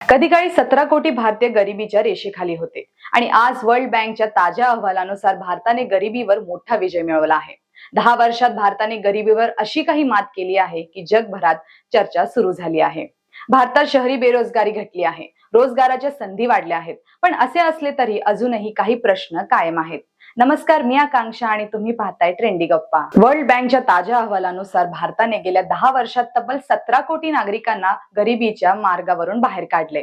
कधी काळी सतरा कोटी भारतीय गरिबीच्या रेषेखाली होते. आणि आज वर्ल्ड बँकच्या ताज्या अहवालानुसार भारताने गरिबीवर मोठा विजय मिळवला आहे. दहा वर्षात भारताने गरिबीवर अशी काही मात केली आहे की जगभरात चर्चा सुरू झाली आहे. भारतात शहरी बेरोजगारी घटली आहे. रोजगाराच्या संधी वाढल्या आहेत. पण असे असले तरी अजूनही काही प्रश्न कायम आहेत. नमस्कार मी आकांक्षा आणि तुम्ही पाहताय ट्रेंडी गप्पा. वर्ल्ड बँकच्या ताज्या अहवालानुसार भारताने गेल्या दहा वर्षात तब्बल सतरा कोटी नागरिकांना गरिबीच्या मार्गावरून बाहेर काढले.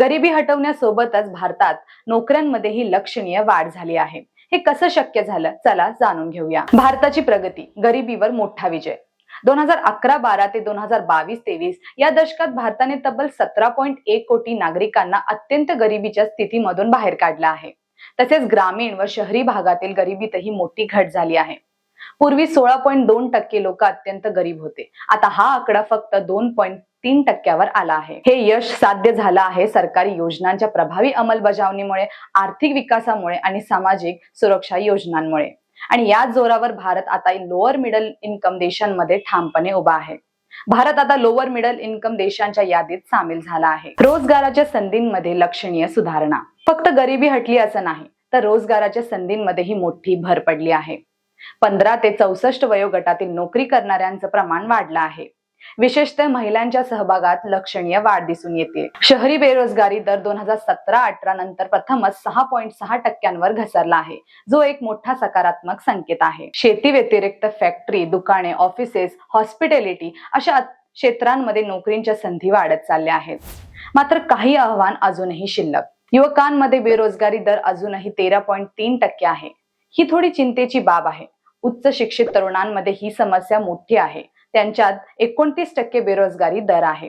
गरिबी हटवण्यासोबतच भारतात नोकऱ्यांमध्येही लक्षणीय वाढ झाली आहे. हे कसं शक्य झालं? चला जाणून घेऊया. भारताची प्रगती गरिबीवर मोठा विजय. दोन हजार अकरा बारा ते दोन हजार बावीस तेवीस या दशकात भारताने तब्बल सतरा पॉईंट एक कोटी नागरिकांना अत्यंत गरिबीच्या स्थितीमधून बाहेर काढलं आहे. तसेच ग्रामीण व शहरी भागातील गरिबीतही मोठी घट झाली आहे. पूर्वी सोळा पॉईंट दोन टक्के लोक अत्यंत गरीब होते. आता हा आकडा फक्त दोन पॉईंट तीन टक्क्यावर आला आहे. हे यश साध्य झालं आहे सरकारी योजनांच्या प्रभावी अंमलबजावणीमुळे आर्थिक विकासामुळे आणि सामाजिक सुरक्षा योजनांमुळे. आणि या जोरावर भारत आता लोअर मिडल इन्कम देशांमध्ये ठामपणे उभा आहे. भारत आता लोअर मिडल इन्कम देशांच्या यादीत सामील झाला आहे. रोजगाराच्या संधींमध्ये लक्षणीय सुधारणा. फक्त गरिबी हटली असं नाही तर रोजगाराच्या संधींमध्येही मोठी भर पडली आहे. पंधरा ते चौसष्ट वयोगटातील नोकरी करणाऱ्यांचं प्रमाण वाढलं आहे. विशेषतः महिलांच्या सहभागात लक्षणीय वाढ दिसून येते. शहरी बेरोजगारी दर दोन हजार सतरा अठरा नंतर प्रथमच सहा पॉईंट सहा टक्क्यांवर घसरला आहे जो एक मोठा सकारात्मक संकेत आहे. शेती व्यतिरिक्त फॅक्टरी दुकाने ऑफिसेस हॉस्पिटॅलिटी अशा क्षेत्रांमध्ये नोकरींच्या संधी वाढत चालल्या आहेत. मात्र काही आव्हान अजूनही शिल्लक. युवकांमध्ये बेरोजगारी दर अजूनही तेरा पॉईंट तीन टक्के आहे. ही थोडी चिंतेची बाब आहे. उच्च शिक्षित तरुणांमध्ये ही समस्या मोठी आहे. त्यांच्यात एकोणतीस टक्के बेरोजगारी दर आहे.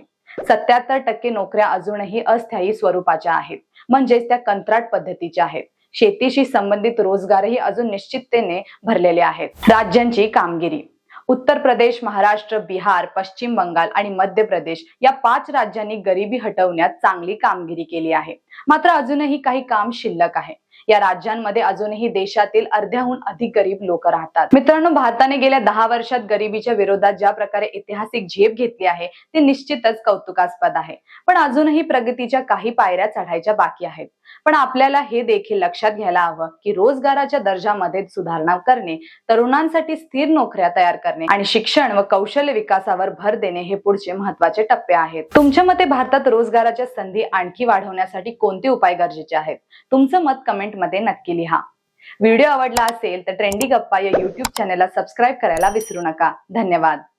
सत्याहत्तर टक्के नोकऱ्या अजूनही अस्थायी स्वरूपाच्या आहेत. म्हणजेच त्या कंत्राट पद्धतीच्या आहेत. शेतीशी संबंधित रोजगारही अजून निश्चिततेने भरलेले आहेत. राज्यांची कामगिरी. उत्तर प्रदेश महाराष्ट्र बिहार पश्चिम बंगाल आणि मध्य प्रदेश या पाच राज्यांनी गरिबी हटवण्यात चांगली कामगिरी केली आहे. मात्र अजूनही काही काम शिल्लक आहे. या राज्यांमध्ये अजूनही देशातील अर्ध्याहून अधिक गरीब लोक राहतात. मित्रांनो भारताने गेल्या दहा वर्षात गरिबीच्या विरोधात ज्या प्रकारे ऐतिहासिक झेप घेतली आहे ते निश्चितच कौतुकास्पद आहे. पण अजूनही प्रगतीच्या काही पायऱ्या चढायच्या बाकी आहेत. पण आपल्याला हे देखील लक्षात घ्यायला हवं की रोजगाराच्या दर्जामध्ये सुधारणा करणे तरुणांसाठी स्थिर नोकऱ्या तयार करणे आणि शिक्षण व कौशल्य विकासावर भर देणे हे पुढचे महत्त्वाचे टप्पे आहेत. तुमच्या मते भारतात रोजगाराच्या संधी आणखी वाढवण्यासाठी कोणते उपाय गरजेचे आहेत? तुमचं मत कमेंट मध्ये नक्की लिहा. व्हिडिओ आवडला असेल तर ट्रेंडी गप्पा या युट्यूब चॅनेलला सबस्क्राईब करायला विसरू नका. धन्यवाद.